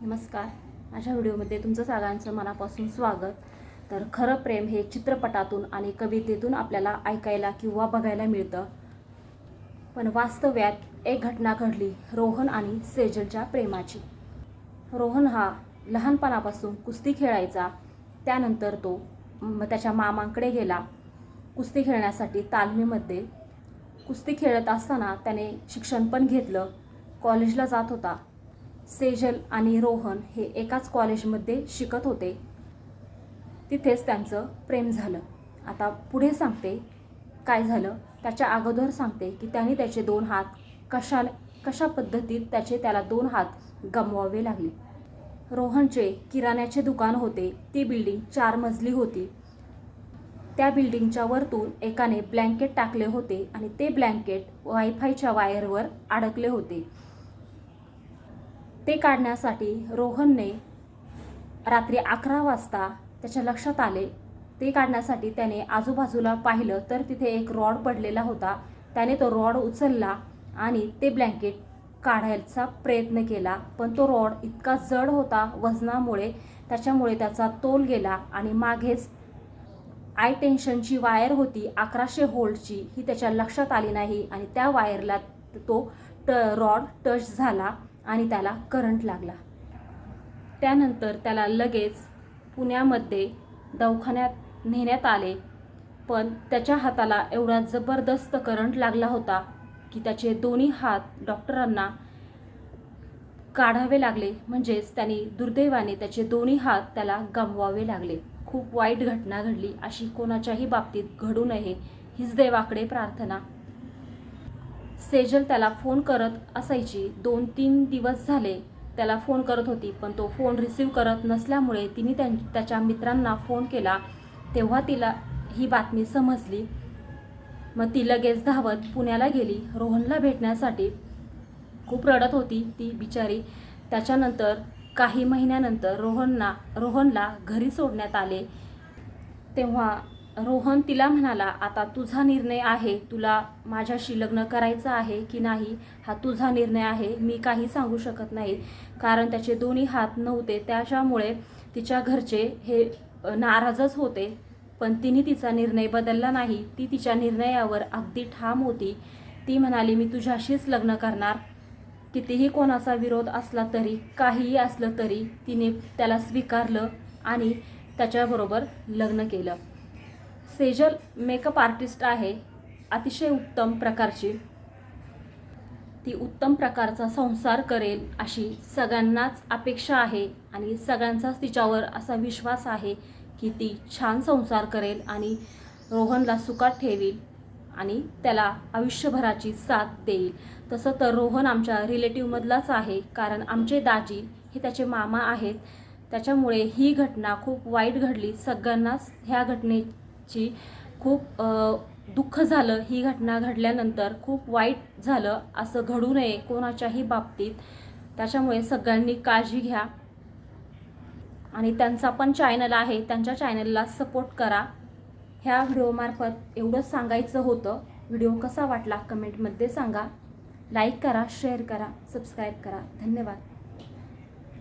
नमस्कार. माझ्या व्हिडिओमध्ये तुमचं सगळ्यांचं मनापासून स्वागत. तर खरं प्रेम हे चित्रपटातून आणि कवितेतून आपल्याला ऐकायला किंवा बघायला मिळतं. पण वास्तव्यात एक घटना घडली रोहन आणि सेजलच्या प्रेमाची. रोहन हा लहानपणापासून कुस्ती खेळायचा. त्यानंतर तो त्याच्या मामांकडे गेला. कुस्ती खेळण्यासाठी तालमीमध्ये. कुस्ती खेळत असताना त्याने शिक्षण पण घेतलं. कॉलेजला जात होता. सेजल आणि रोहन हे एकाच कॉलेजमध्ये शिकत होते. तिथेच त्यांचं प्रेम झालं. आता पुढे सांगते काय झालं. त्याच्या अगोदर सांगते की त्याने त्याचे दोन हात कशा कशा पद्धतीत त्याचे त्याला दोन हात गमवावे लागले. रोहनचे किराण्याचे दुकान होते. ती बिल्डिंग चार मजली होती. त्या बिल्डिंगच्या वरतून एकाने ब्लँकेट टाकले होते आणि ते ब्लँकेट वायफायच्या वायरवर अडकले होते. ते काढण्यासाठी रोहनने रात्री अकरा वाजता त्याच्या लक्षात आले. ते काढण्यासाठी त्याने आजूबाजूला पाहिलं तर तिथे एक रॉड पडलेला होता. त्याने तो रॉड उचलला आणि ते ब्लँकेट काढायचा प्रयत्न केला. पण तो रॉड इतका जड होता वजनामुळे त्याच्यामुळे त्याचा तोल गेला आणि मागेच आय टेन्शनची वायर होती. अकराशे होल्डची ही त्याच्या लक्षात आली नाही आणि त्या वायरला तो ट रॉड टच झाला. आणि त्याला करंट लागला. त्यानंतर त्याला लगेच पुण्यामध्ये दवाखान्यात नेण्यात आले. पण त्याच्या हाताला एवढा जबरदस्त करंट लागला होता की त्याचे दोन्ही हात डॉक्टरांना काढावे लागले. म्हणजेच त्यांनी दुर्दैवाने त्याचे दोन्ही हात त्याला गमवावे लागले. खूप वाईट घटना घडली. अशी कोणाच्याही बाबतीत घडू नये. हीच देवाकडे प्रार्थना. सेजल त्याला फोन करत असायची. दोन तीन दिवस झाले त्याला फोन करत होती पण तो फोन रिसीव करत नसल्यामुळे तिने त्यां त्याच्या मित्रांना फोन केला. तेव्हा तिला ही बातमी समजली. मग ती लगेच धावत पुण्याला गेली. रोहनला भेटण्यासाठी खूप रडत होती ती बिचारी. त्याच्यानंतर काही महिन्यानंतर रोहनना रोहनला घरी सोडण्यात आले. तेव्हा रोहन तिला म्हणाला आता तुझा निर्णय आहे. तुला माझ्याशी लग्न करायचं आहे की नाही? हा तुझा निर्णय आहे. मी काही सांगू शकत नाही. कारण त्याचे दोन्ही हात नव्हते. त्याच्यामुळे तिच्या घरचे हे नाराजच होते. पण तिने तिचा निर्णय बदलला नाही. ती तिच्या निर्णयावर अगदी ठाम होती. ती म्हणाली मी तुझ्याशीच लग्न करणार. कितीही कोणाचा विरोध असला तरी काहीही असलं तरी तिने त्याला स्वीकारलं आणि त्याच्याबरोबर लग्न केलं. सेजल मेकअप आर्टिस्ट आहे अतिशय उत्तम प्रकारची. ती उत्तम प्रकारचा संसार करेल अशी सगळ्यांनाच अपेक्षा आहे आणि सगळ्यांचाच तिच्यावर असा विश्वास आहे की ती छान संसार करेल आणि रोहनला सुखात ठेवील आणि त्याला आयुष्यभराची साथ देईल. तसं तर रोहन आमच्या रिलेटिव्हमधलाच आहे कारण आमचे दाजी हे त्याचे मामा आहेत. त्याच्यामुळे ही घटना खूप वाईट घडली सगळ्यांनाच. ह्या घटने ची खूप दुःख झालं. ही घटना घडल्यानंतर खूप वाईट झालं. असं घडू नये कोणाच्याही बाबतीत. त्याच्यामुळे सगळ्यांनी काळजी घ्या. आणि त्यांचा पण चॅनल आहे. त्यांच्या चॅनलला सपोर्ट करा. ह्या व्हिडिओमार्फत एवढंच सांगायचं होतं. व्हिडिओ कसा वाटला? कमेंटमध्ये सांगा. लाईक करा शेअर करा सबस्क्राईब करा. धन्यवाद.